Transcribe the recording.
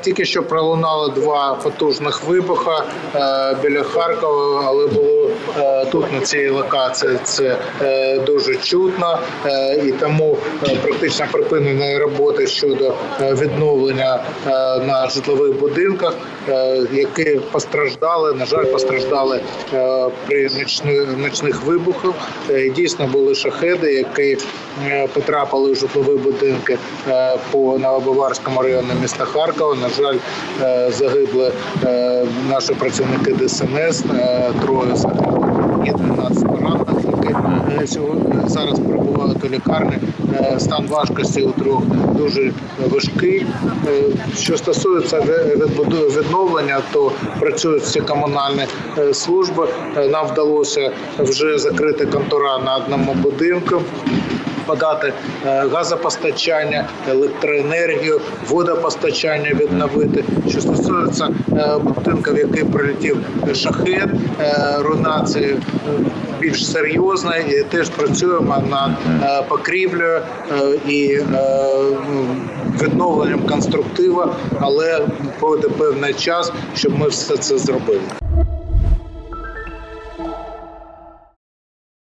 Тільки що пролунало два потужних вибухи е, біля Харкова, але було тут на цій локації це е, дуже чутно, е, і тому е, практично припинені роботи щодо е, відновлення е, на житлових будинках, е, які постраждали. На жаль, постраждали е, при ночних вибухах. Е, Дійсно були шахеди, які е, потрапили в житлові будинки е, по Новобаварському району міста Харкова. На жаль, е, загибли е, наші працівники ДСНС, е, троє і 12 поранених, які зараз перебувають у лікарні. Е, Стан важкості у трьох дуже важкий. Е, Що стосується відновлення, то працюють всі комунальні е, служби. Нам вдалося вже закрити контора на одному будинку подати е, газопостачання, електроенергію, водопостачання відновити. Що стосується е, будинків, в який прилетів шахет, е, руйнації більш серйозна, і теж працюємо над покрівлею і е, відновленням конструктива, але пройде певний час, щоб ми все це зробили.